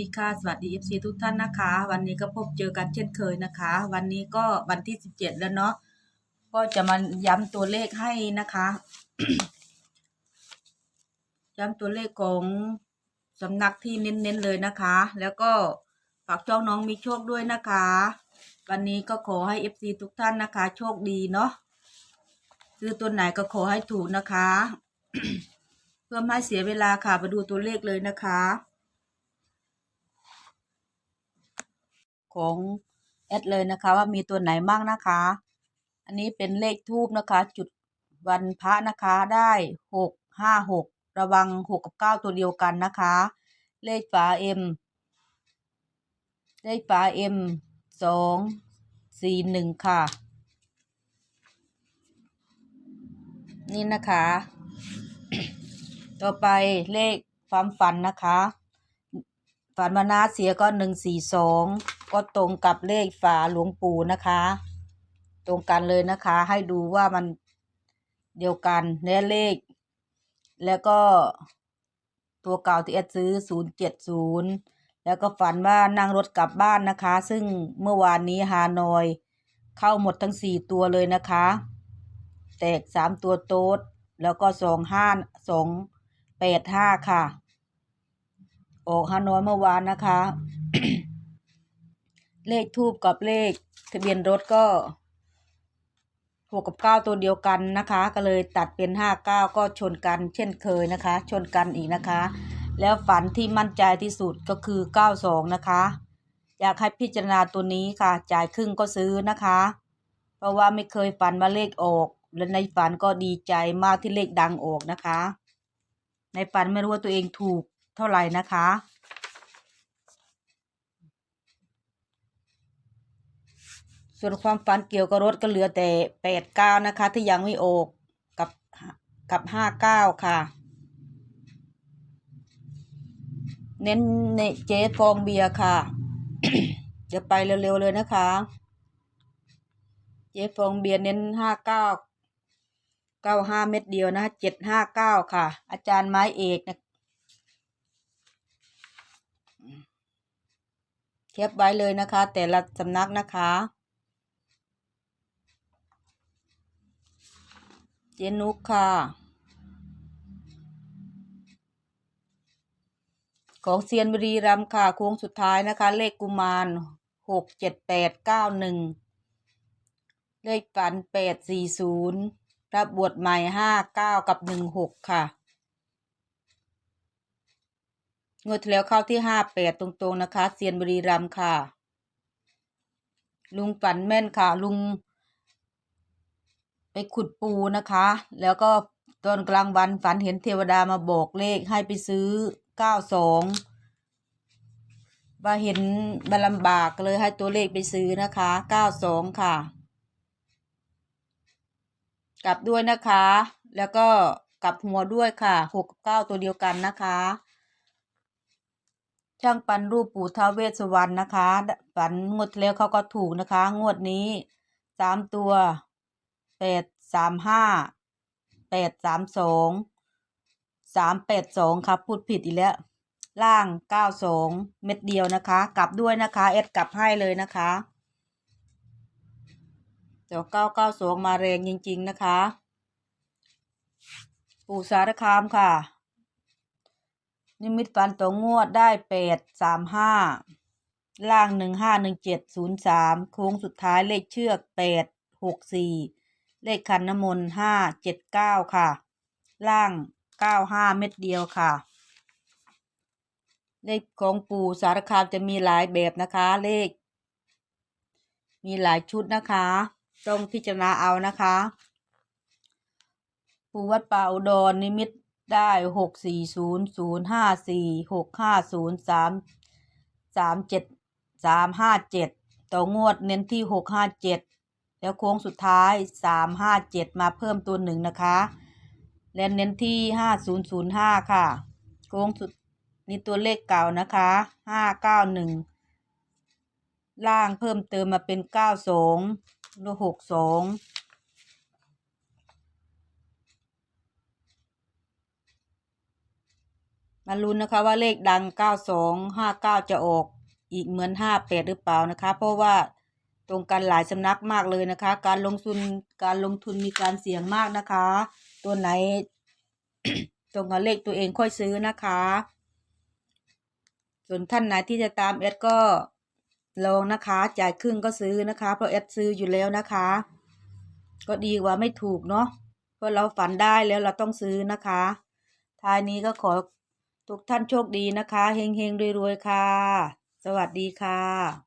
ดีค่ะสวัสดี FC ทุกท่านนะคะ วันนี้ก็พบเจอกันเช่นเคยนะคะ วันนี้ก็วันที่ 17 แล้วเนาะก็จะมาย้ำตัวเลขให้นะคะ ย้ำตัวเลขของสำนักที่เน้นๆเลยนะคะ แล้วก็ฝากช่องน้องมีโชคด้วยนะคะ วันนี้ก็ขอให้ FC ทุกท่านนะคะ โชคดีเนาะซื้อตัวไหนก็ขอให้ถูกนะคะ เพื่อไม่เสียเวลาค่ะมาดูตัวเลขเลยนะคะ ของแอดเลยนะคะ ว่ามีตัวไหนบ้างนะคะ อันนี้เป็นเลขทูบนะคะ จุดวันพระนะคะได้หกห้าหกระวังหกกับเก้าตัวเดียวกันนะคะ เลขฝาเอ็มเลขฝาเอ็มสองสี่หนึ่งค่ะ นี่นะคะ ต่อไปเลขความฝันนะคะ ฝันมานาเสียก็หนึ่งสี่สอง ก็ตรงกับเลขฝาหลวงปู่นะคะ ตรงกันเลยนะคะ ให้ดูว่ามันเดียวกันและเลข แล้วก็ตัวเก่าที่แอดซื้อศูนย์เจ็ดศูนย์แล้วก็ฝันว่านั่งรถกลับบ้านนะคะ ซึ่งเมื่อวานนี้ฮานอย เข้าหมดทั้งสี่ตัวเลยนะคะ แตกสามตัวโต๊ด แล้วก็สองห้าสองแปดห้าค่ะ ออกฮานอยเมื่อวานนะคะ เลขทูบกับเลขทะเบียนรถก็หกกับเก้าตัวเดียวกันนะคะ ก็เลยตัดเป็นห้าเก้าก็ชนกันเช่นเคยนะคะ ชนกันอีกนะคะ แล้วฝันที่มั่นใจที่สุดก็คือเก้าสองนะคะ อยากให้พิจารณาตัวนี้ค่ะ จ่ายครึ่งก็ซื้อนะคะ เพราะว่าไม่เคยฝันว่าเลขออก และในฝันก็ดีใจมากที่เลขดังออกนะคะ ในฝันไม่รู้ว่าตัวเองถูกเท่าไหร่นะคะ ส่วนความฝันเกี่ยวกับรถก็เหลือแต่แปดเก้านะคะ ที่ยังไม่ออกกับกับห้าเก้าค่ะ เน้นในเจ๊ฟองเบียร์ค่ะจะไปเร็วๆเลยนะคะ เจ๊ฟองเบียร์เน้นห้าเก้าเก้าห้าเม็ดเดียวนะเจ็ดห้าเก้าค่ะ อาจารย์ไม้เอกนะเทียบไว้เลยนะคะ แต่ละสำนักนะคะ เจนุกค่ะ ของเซียนบุรีรัมค่ะ โค้งสุดท้ายนะคะ เลขกุมารหกเจ็ดแปดเก้าหนึ่งเลขฝันแปดสี่ศูนย์รับบวชใหม่ห้าเก้ากับหนึ่งหกค่ะงวดที่แล้วเข้าที่ห้าแปดตรงๆนะคะ เซียนบุรีรัมค่ะ ลุงฝันแม่นค่ะ ลุง ไปขุดปูนะคะ แล้วก็ตอนกลางวันฝันเห็นเทวดามาบอกเลขให้ไปซื้อเก้าสองว่าเห็นมันลำบากเลยให้ตัวเลขไปซื้อนะคะเก้าสองค่ะ กลับด้วยนะคะ แล้วก็กลับหัวด้วยค่ะหกกับเก้าตัวเดียวกันนะคะ ช่างปันรูปปู่ท้าเวสวรรณนะคะ ฝันงวดแล้วเขาก็ถูกนะคะ งวดนี้สามตัว แปดสามห้าแปดสามสองสามแปดสองครับ พูดผิดอีกแล้ว ล่างเก้าสองเม็ดเดียวนะคะ กลับด้วยนะคะเอ็ดกลับให้เลยนะคะเดี๋ยวเก้าเก้าสองมาแรงจริง ๆ นะคะ ปู่สารคามค่ะ นิมิตฟันตัวงวดได้แปดสามห้าล่างหนึ่งห้าหนึ่งเจ็ดศูนย์สามโค้งสุดท้ายเลขเชือกแปดหกสี่ เลขคันน้ำมนต์ห้าเจ็ดเก้าค่ะ ล่างเก้าห้าเม็ดเดียวค่ะ เลขของปู่สารคามจะมีหลายแบบนะคะ เลข มีหลายชุดนะคะ ต้องพิจารณาเอานะคะปู่วัดป่าอุดรนิมิตได้หกสี่ศูนย์ศูนย์ห้าสี่หกห้าศูนย์สามสามเจ็ดสามห้าเจ็ดต่องวดเน้นที่หกห้าเจ็ด แล้วโค้งสุดท้ายสามห้าเจ็ดมาเพิ่มตัวหนึ่งนะคะและเน้นที่ห้าศูนย์ศูนย์ห้าค่ะ โค้งสุดนี่ตัวเลขเก่านะคะห้าเก้าหนึ่งล่างเพิ่มเติมมาเป็นเก้าสองหรือหกสองมาลุ้นนะคะว่าเลขดัง 9259 จะออกอีกเหมือน 58 หรือเปล่านะคะ เพราะว่า ตรงกันหลายสำนักมากเลยนะคะ การลงทุนการลงทุนมีการเสี่ยงมากนะคะ ตัวไหน ตรงกับเลขตัวเองค่อยซื้อนะคะ ส่วนท่านไหนที่จะตามแอดก็ลองนะคะ จ่ายครึ่งก็ซื้อนะคะ เพราะแอดซื้ออยู่แล้วนะคะ ก็ดีกว่าไม่ถูกเนาะเพราะเราฝันได้แล้วเราต้องซื้อนะคะท้ายนี้ก็ขอทุกท่านโชคดีนะคะเฮงๆรวยๆค่ะ สวัสดีค่ะ